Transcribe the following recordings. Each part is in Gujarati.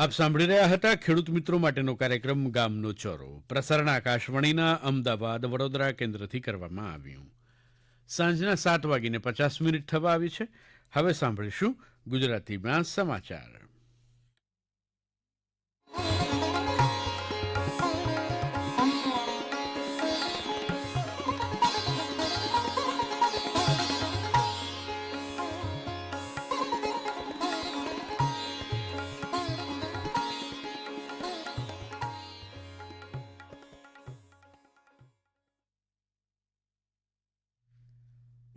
આપ સાંભળી રહ્યા હતા ખેડૂત મિત્રો માટેનો કાર્યક્રમ ગામનો ચોરો. પ્રસારણ આકાશવાણીના અમદાવાદ વડોદરા કેન્દ્રથી કરવામાં આવ્યું. સાંજના સાત વાગીને પચાસ મિનિટ થવા આવી છે. હવે સાંભળીશું ગુજરાતીમાં સમાચાર.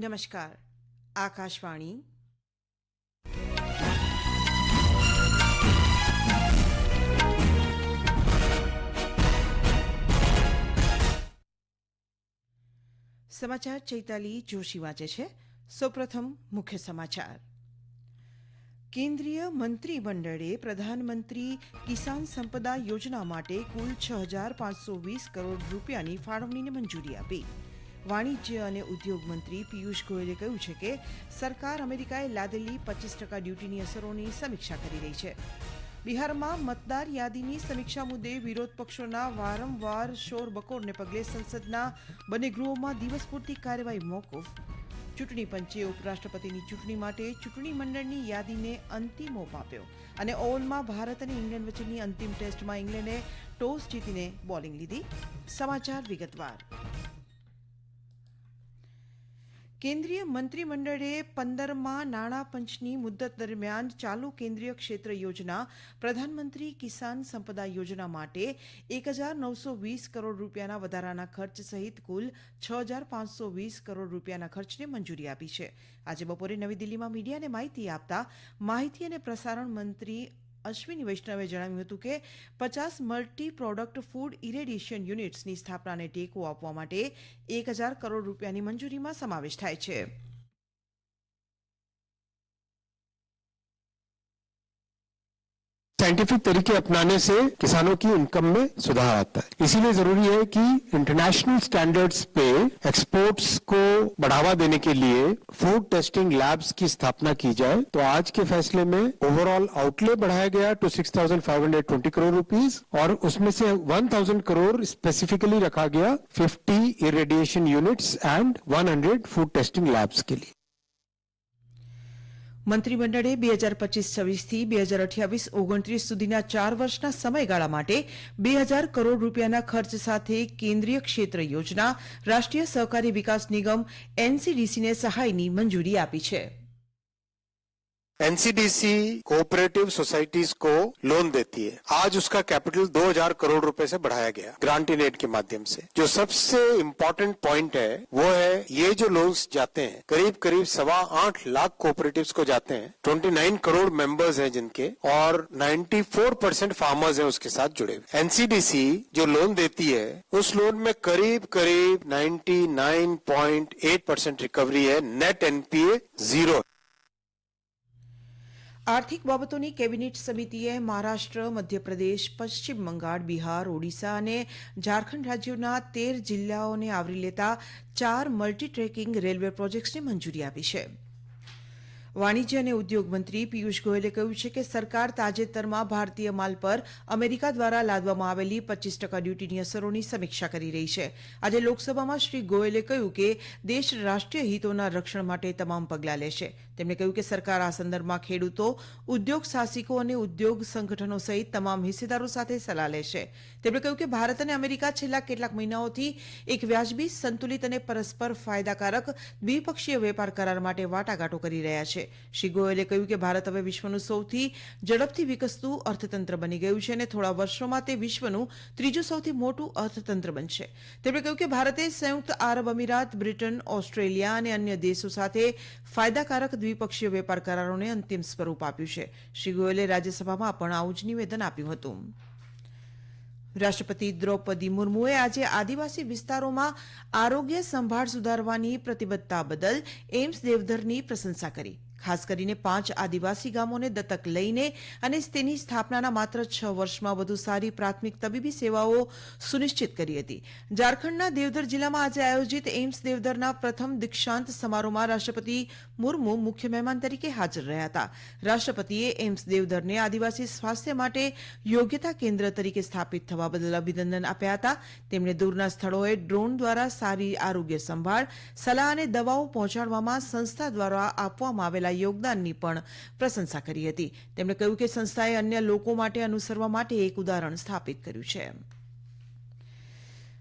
નમસ્કાર આકાશવાણી સમાચાર ચૈતાલી જોશી વાંચે છે સૌપ્રથમ મુખ્ય સમાચાર કેન્દ્રીય મંત્રીમંડળે પ્રધાનમંત્રી કિસાન સંપદા યોજના માટે કુલ છ હજાર પાંચસો વીસ કરોડ રૂપિયાની ફાળવણીને મંજૂરી આપી વાણિજ્ય અને ઉદ્યોગ મંત્રી પિયુષ ગોયલે કહ્યું છે કે સરકાર અમેરિકાએ લાદેલી પચીસ ટકા ડ્યુટીની અસરોની સમીક્ષા કરી રહી છે. બિહારમાં મતદાર યાદીની સમીક્ષા મુદ્દે વિરોધ પક્ષોના વારંવાર શોર બકોરને પગલે સંસદના બંને ગૃહોમાં દિવસ પૂરતી કાર્યવાહી મોકૂફ. ચૂંટણી પંચે ઉપરાષ્ટ્રપતિની ચૂંટણી માટે ચૂંટણી મંડળની યાદીને અંતિમ ઓપ આપ્યો અને ઓવલમાં ભારત અને ઇંગ્લેન્ડ વચ્ચેની અંતિમ ટેસ્ટમાં ઇંગ્લેન્ડે ટોસ જીતીને બોલિંગ લીધી. સમાચાર વિગતવાર. કેન્દ્રીય મંત્રીમંડળે પંદરમાં નાણાં પંચની મુદ્દત દરમિયાન ચાલુ કેન્દ્રીય ક્ષેત્ર યોજના, પ્રધાનમંત્રી કિસાન સંપદા યોજના માટે એક હજાર નવસો વીસ કરોડ રૂપિયાના વધારાના ખર્ચ સહિત કુલ છ હજાર પાંચસો વીસ કરોડ રૂપિયાના ખર્ચને મંજૂરી આપી છે. આજે બપોરે નવી દિલ્હીમાં મીડિયાને માહિતી આપતા માહિતી અને પ્રસારણ મંત્રી અશ્વિની વૈષ્ણવે જણાવ્યું હતું કે પચાસ મલ્ટી પ્રોડક્ટ ફૂડ ઇરેડિયેશન યુનિટ્સની સ્થાપનાને ટેકો આપવા માટે એક હજાર કરોડ રૂપિયાની મંજૂરીમાં સમાવેશ થાય છે. साइंटिफिक तरीके अपनाने से किसानों की इनकम में सुधार आता है। इसीलिए ज़रूरी है कि इंटरनेशनल स्टैंडर्ड्स पे एक्सपोर्ट्स को बढ़ावा देने के लिए फ़ूड टेस्टिंग लैब्स की स्थापना की जाए। तो आज के फैसले में ओवरऑल आउटले बढ़ाया गया टू 6,520 करोड़ रुपीस और उसमें से 1,000 करोड़ स्पेसिफिकली रखा गया 50 irradiation units and 100 food testing labs के लिए। મંત્રીમંડળે બે હજાર પચીસ છવ્વીસથી બે હજાર અઠ્યાવીસ ઓગણત્રીસ સુધીના ચાર વર્ષના સમયગાળા માટે બે હજાર કરોડ રૂપિયાના ખર્ચ સાથે કેન્દ્રીય ક્ષેત્ર યોજના રાષ્ટ્રીય સહકારી વિકાસ નિગમ એનસીડીસીને સહાયની મંજૂરી આપી છે. एनसीडीसी कोऑपरेटिव सोसाइटीज को लोन देती है। आज उसका कैपिटल 2000 करोड़ रुपए से बढ़ाया गया, ग्रांट इन एड के माध्यम से। जो सबसे इम्पोर्टेंट पॉइंट है, वो है ये जो लोन्स जाते हैं करीब करीब सवा आठ लाख कोऑपरेटिव को जाते हैं। 29 करोड़ मेंबर्स हैं जिनके, और 94 परसेंट फार्मर्स हैं उसके साथ जुड़े हुए। एनसीडीसी जो लोन देती है, उस लोन में करीब करीब 99.8 परसेंट रिकवरी है नेट एनपीए ज़ीरो આર્થિક બાબતોની કેબિનેટ સમિતિએ મહારાષ્ટ્ર, મધ્યપ્રદેશ, પશ્ચિમ બંગાળ, બિહાર, ઓડિશા અને ઝારખંડ રાજ્યોના તેર જિલ્લાઓને આવરી લેતા ચાર મલ્ટી ટ્રેકિંગ રેલવે પ્રોજેક્ટ્સને મંજૂરી આપી છે. વાણિજ્ય અને ઉદ્યોગ મંત્રી પિયુષ ગોયલે કહ્યું છે કે સરકાર તાજેતરમાં ભારતીય માલ પર અમેરિકા દ્વારા લાદવામાં આવેલી પચીસ ટકા ડ્યુટીની અસરોની સમીક્ષા કરી રહી છે. આજે લોકસભામાં શ્રી ગોયલે કહ્યું કે દેશ રાષ્ટ્રીય હિતોના રક્ષણ માટે તમામ પગલાં લેશે. તેમણે કહ્યું કે સરકાર આ સંદર્ભમાં ખેડૂતો, ઉદ્યોગ સાહસિકો અને ઉદ્યોગ સંગઠનો સહિત તમામ હિસ્સેદારો સાથે સલાહ લેશે. તેમણે કહ્યું કે ભારત અને અમેરિકા છેલ્લા કેટલાક મહિનાઓથી એક વ્યાજબી, સંતુલિત અને પરસ્પર ફાયદાકારક દ્વિપક્ષીય વેપાર કરાર માટે વાટાઘાટો કરી રહ્યા છે. શ્રી ગોયલે કહ્યું કે ભારત હવે વિશ્વનું સૌથી ઝડપથી વિકસતું અર્થતંત્ર બની ગયું છે અને થોડા વર્ષોમાં તે વિશ્વનું ત્રીજું સૌથી મોટું અર્થતંત્ર બનશે. તેમણે કહ્યું કે ભારતે સંયુક્ત આરબ અમીરાત, બ્રિટન, ઓસ્ટ્રેલિયા અને અન્ય દેશો સાથે ફાયદાકારક દ્વિપક્ષીય વેપાર કરારોને અંતિમ સ્વરૂપ આપ્યું છે. શ્રી ગોયલે રાજ્યસભામાં પણ આવું જ નિવેદન આપ્યું હતું. રાષ્ટ્રપતિ દ્રૌપદી મુર્મુએ આજે આદિવાસી વિસ્તારોમાં આરોગ્ય સંભાળ સુધારવાની પ્રતિબદ્ધતા બદલ એમ્સ દેવધરની પ્રશંસા કરી. ખાસ કરીને પાંચ આદિવાસી ગામોને દત્તક લઈને અને તેની સ્થાપનાના માત્ર છ વર્ષમાં વધુ સારી પ્રાથમિક તબીબી સેવાઓ સુનિશ્ચિત કરી હતી. ઝારખંડના દેવધર જિલ્લામાં આજે આયોજિત એઇમ્સ દેવધરના પ્રથમ દીક્ષાંત સમારોહમાં રાષ્ટ્રપતિ મુર્મુ મુખ્ય મહેમાન તરીકે હાજર રહ્યા હતા. રાષ્ટ્રપતિએ એઇમ્સ દેવધરને આદિવાસી સ્વાસ્થ્ય માટે યોગ્યતા કેન્દ્ર તરીકે સ્થાપિત થવા બદલ અભિનંદન આપ્યા હતા. તેમણે દૂરના સ્થળોએ ડ્રોન દ્વારા સારી આરોગ્ય સંભાળ, સલાહ અને દવાઓ પહોંચાડવામાં સંસ્થા દ્વારા આપવામાં આવેલા યોગદાનની પણ પ્રશંસા કરી હતી. તેમણે કહ્યું કે સંસ્થાએ અન્ય લોકો માટે અનુસરવા માટે એક ઉદાહરણ સ્થાપિત કર્યું છે.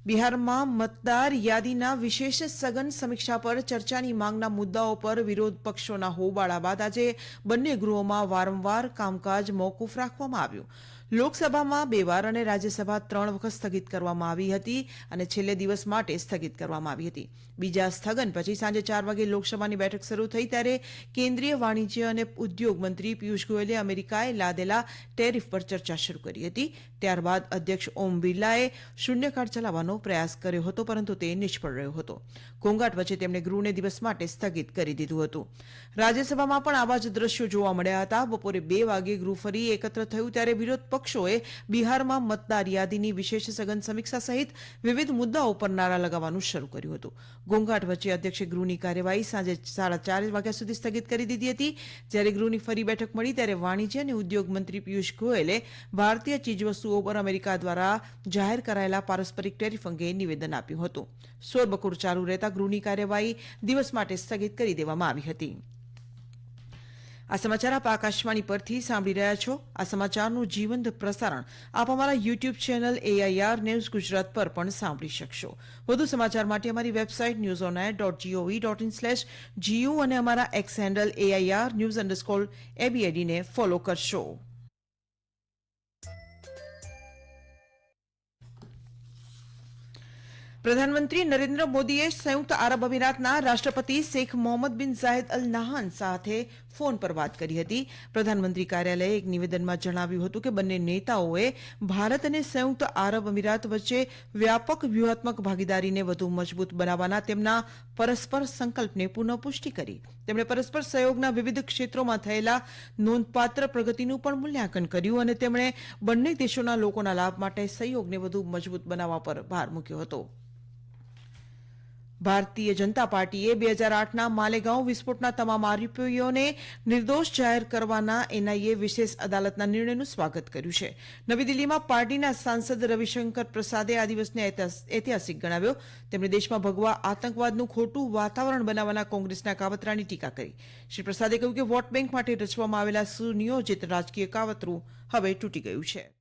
બિહારમાં મતદાર યાદીના વિશેષ સઘન સમીક્ષા પર ચર્ચાની માંગના મુદ્દાઓ પર વિરોધ પક્ષોના હોબાળા બાદ આજે બંને ગૃહોમાં વારંવાર કામકાજ મોકૂફ રાખવામાં આવ્યું. લોકસભામાં બે વાર અને રાજ્યસભા ત્રણ વખત સ્થગિત કરવામાં આવી હતી અને છેલ્લે દિવસ માટે સ્થગિત કરવામાં આવી હતી. બીજા સ્થગન પછી સાંજે ચાર વાગે લોકસભાની બેઠક શરૂ થઈ ત્યારે કેન્દ્રીય વાણિજ્ય અને ઉદ્યોગ મંત્રી પિયુષ ગોયલે અમેરિકાએ લાદેલા ટેરિફ પર ચર્ચા શરૂ કરી હતી. ત્યારબાદ અધ્યક્ષ ઓમ બિરલાએ શૂન્યકાળ ચલાવવાનો પ્રયાસ કર્યો હતો, પરંતુ તે નિષ્ફળ રહ્યો હતો. ઘોંઘાટ વચ્ચે તેમણે ગૃહને દિવસ માટે સ્થગિત કરી દીધું હતું. રાજ્યસભામાં પણ આવા જ દ્રશ્યો જોવા મળ્યા હતા. બપોરે બે વાગે ગૃહ ફરી એકત્ર થયું ત્યારે વિરોધ પક્ષોએ બિહારમાં મતદાર યાદીની વિશેષ સઘન સમીક્ષા સહિત વિવિધ મુદ્દાઓ પર નારા લગાવવાનું શરૂ કર્યું હતું. ઘોંઘાટ વચ્ચે અધ્યક્ષે ગૃહની કાર્યવાહી સાંજે સાડા ચાર વાગ્યા સુધી સ્થગિત કરી દીધી હતી. જ્યારે ગૃહની ફરી બેઠક મળી ત્યારે વાણિજ્ય અને ઉદ્યોગ મંત્રી પિયુષ ગોયલે ભારતીય ચીજવસ્તુઓ પર અમેરિકા દ્વારા જાહેર કરાયેલા પારસ્પરિક ટેરિફ અંગે નિવેદન આપ્યું હતું. શોરબકોર ચાલુ રહેતા ગૃહની કાર્યવાહી દિવસ માટે સ્થગિત કરી દેવામાં આવી હતી. આ સમાચાર આપ આકાશવાણી પરથી સાંભળી રહ્યા છો. આ સમાચારનું જીવંત પ્રસારણ આપ અમારા YouTube channel AIR news Gujarat પર પણ સાંભળી શકશો. વધુ સમાચાર માટે અમારી website news on air dot GOV dot in slash GU અને અમારા X handle AIR news underscore એબીઆઈડીને follow કરશો. પ્રધાનમંત્રી નરેન્દ્ર મોદીએ સંયુક્ત આરબ અમીરાતના રાષ્ટ્રપતિ શેખ મોહમ્મદ બિન ઝાયદ અલ નાહન સાથે ફોન પર વાત કરી હતી. પ્રધાનમંત્રી કાર્યાલયે એક નિવેદનમાં જણાવ્યું હતું કે બંને નેતાઓએ ભારત અને સંયુક્ત આરબ અમીરાત વચ્ચે વ્યાપક વ્યૂહાત્મક ભાગીદારીને વધુ મજબૂત બનાવવાના તેમના પરસ્પર સંકલ્પને પુનઃપુષ્ટિ કરી. તેમણે પરસ્પર સહયોગના વિવિધ ક્ષેત્રોમાં થયેલા નોંધપાત્ર પ્રગતિનું પણ મૂલ્યાંકન કર્યું અને તેમણે બંને દેશોના લોકોના લાભ માટે સહયોગને વધુ મજબૂત બનાવવા પર ભાર મૂક્યો હતો. ભારતીય જનતા પાર્ટીએ બે હજાર આઠના માલેગાંવ વિસ્ફોટના તમામ આરોપીઓને નિર્દોષ જાહેર કરવાના એનઆઈએ વિશેષ અદાલતના નિર્ણયનું સ્વાગત કર્યું છે. નવી દિલ્હીમાં પાર્ટીના સાંસદ રવિશંકર પ્રસાદે આ દિવસને ઐતિહાસિક ગણાવ્યો. તેમણે દેશમાં ભગવા આતંકવાદનું ખોટું વાતાવરણ બનાવવાના કોંગ્રેસના કાવતરાની ટીકા કરી. શ્રી પ્રસાદે કહ્યું કે વોટ બેંક માટે રચવામાં આવેલા સુનિયોજિત રાજકીય કાવતરું હવે તૂટી ગયું છે.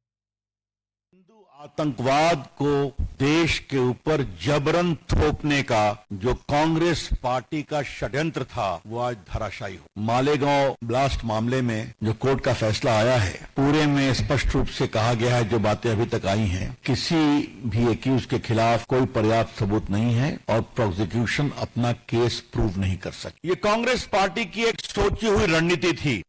आतंकवाद को देश के ऊपर जबरन थोपने का जो कांग्रेस पार्टी का षड्यंत्र था, वो आज धराशायी हो। मालेगांव ब्लास्ट मामले में जो कोर्ट का फैसला आया है, पूरे में स्पष्ट रूप से कहा गया है, जो बातें अभी तक आई हैं, किसी भी एक्यूज के खिलाफ कोई पर्याप्त सबूत नहीं है और प्रोसिक्यूशन अपना केस प्रूव नहीं कर सकती। ये कांग्रेस पार्टी की एक सोची हुई रणनीति थी।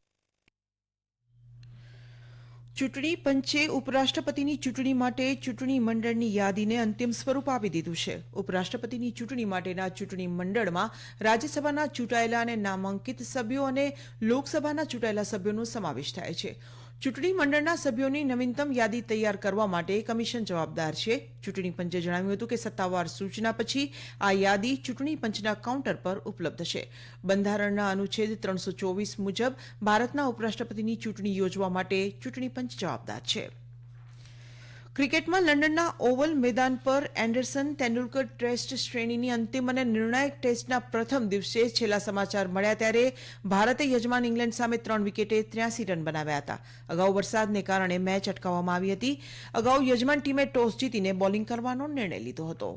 ચૂંટણી પંચે ઉપરાષ્ટ્રપતિની ચૂંટણી માટે ચૂંટણી મંડળની યાદીને અંતિમ સ્વરૂપ આપી દીધું છે. ઉપરાષ્ટ્રપતિની ચૂંટણી માટેના ચૂંટણી મંડળમાં રાજ્યસભાના ચૂંટાયેલા અને નામાંકિત સભ્યો અને લોકસભાના ચૂંટાયેલા સભ્યોનો સમાવેશ થાય છે. ચૂંટણી મંડળના સભ્યોની નવીનતમ યાદી તૈયાર કરવા માટે કમિશન જવાબદાર છે. ચૂંટણી પંચે જણાવ્યું હતું કે સત્તાવાર સૂચના પછી આ યાદી ચૂંટણી પંચના કાઉન્ટર પર ઉપલબ્ધ છે. બંધારણના અનુચ્છેદ ત્રણસો ચોવીસ મુજબ ભારતના ઉપરાષ્ટ્રપતિની ચૂંટણી યોજવા માટે ચૂંટણી પંચ જવાબદાર છે. ક્રિકેટમાં લંડનના ઓવલ મેદાન પર એન્ડરસન તેંડુલકર ટેસ્ટ શ્રેણીની અંતિમ અને નિર્ણાયક ટેસ્ટના પ્રથમ દિવસે છેલ્લા સમાચાર મળ્યા ત્યારે ભારતે યજમાન ઇંગ્લેન્ડ સામે ત્રણ વિકેટે ત્ર્યાસી રન બનાવ્યા હતા. અગાઉ વરસાદને કારણે મેચ અટકાવવામાં આવી હતી. અગાઉ યજમાન ટીમે ટોસ જીતીને બોલિંગ કરવાનો નિર્ણય લીધો હતો.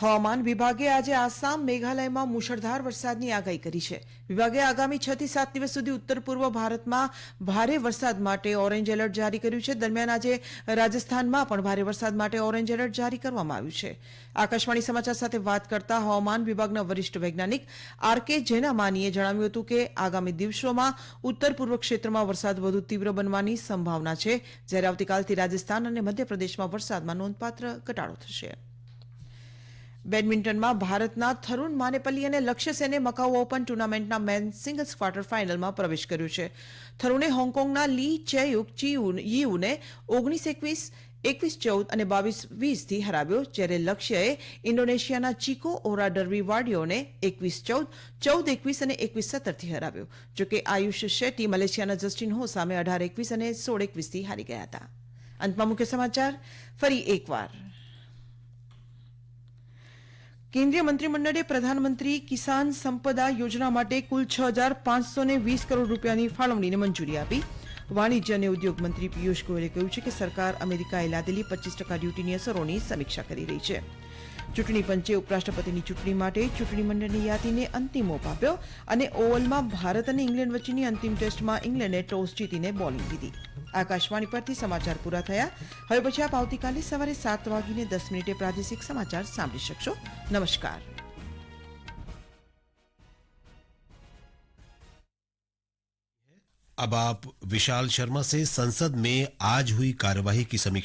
હવામાન વિભાગે આજે આસામ, મેઘાલયમાં મુશળધાર વરસાદની આગાહી કરી છે. વિભાગે આગામી છ થી સાત દિવસ સુધી ઉત્તર પૂર્વ ભારતમાં ભારે વરસાદ માટે ઓરેન્જ એલર્ટ જારી કર્યું છે. દરમિયાન આજે રાજસ્થાનમાં પણ ભારે વરસાદ માટે ઓરેન્જ એલર્ટ જારી કરવામાં આવ્યું છે. આકાશવાણી સમાચાર સાથે વાત કરતા હવામાન વિભાગના વરિષ્ઠ વૈજ્ઞાનિક આર કે જેનામાનીએ જણાવ્યું હતું કે, આગામી દિવસોમાં ઉત્તર પૂર્વ ક્ષેત્રમાં વરસાદ વધુ તીવ્ર બનવાની સંભાવના છે. જ્યારે આવતીકાલથી રાજસ્થાન અને મધ્યપ્રદેશમાં વરસાદમાં નોંધપાત્ર ઘટાડો થશે. બેડમિન્ટનમાં ભારતના થરુણ માનેપલ્લી અને લક્ષ્ય સેને મકાઉ ઓપન ટુર્નામેન્ટના મેન સિંગલ્સ ક્વાર્ટર ફાઇનલમાં પ્રવેશ કર્યો છે. થરુણે હોંગકોંગના લી ચેયુક ચીયુન યીયુને ઓગણીસ એકવીસ એકવીસ ચૌદ અને બાવીસ વીસથી હરાવ્યો, જ્યારે લક્ષ્યએ ઇન્ડોનેશિયાના ચીકો ઓરા ડરવી વાડિયોને એકવીસ ચૌદ ચૌદ એકવીસ અને એકવીસ સત્તરથી હરાવ્યો, જોકે આયુષ શેટ્ટી મલેશિયાના જસ્ટિન હો સામે અઢાર એકવીસ અને સોળ એકવીસથી હારી ગયા હતા. અંતમાં મુખ્ય સમાચાર, ફરી એકવાર. કેન્દ્રીય મંત્રીમંડળે પ્રધાનમંત્રી કિસાન સંપદા યોજના માટે કુલ છ હજાર પાંચસો ને વીસ કરોડ રૂપિયાની ફાળવણીને મંજૂરી આપી. વાણિજ્ય અને ઉદ્યોગ મંત્રી પિયુષ ગોયલે કહ્યું છે કે સરકાર અમેરિકાએ લાદેલી પચીસ ટકા ડ્યુટીની અસરોની સમીક્ષા કરી રહી છે. ચૂંટણી પંચે ઉપરાષ્ટ્રપતિની ચૂંટણી માટે ચૂંટણી મંડળની યાદીને અંતિમ ઓપ આપ્યો અને ઓવલમાં ભારત અને ઇંગ્લેન્ડ વચ્ચેની અંતિમ ટેસ્ટમાં ઇંગ્લેન્ડે ટોસ જીતીને બોલિંગ લીધી આકાશવાણી પરથી સમાચાર પૂરા થયા હવે પછી આપ આવતીકાલે સવારે સાત વાગીને દસ મિનિટે પ્રાદેશિક સમાચાર સાંભળી શકશો નમસ્કાર अब आप विशाल शर्मा से संसद में आज हुई कार्यवाही की समीक्षा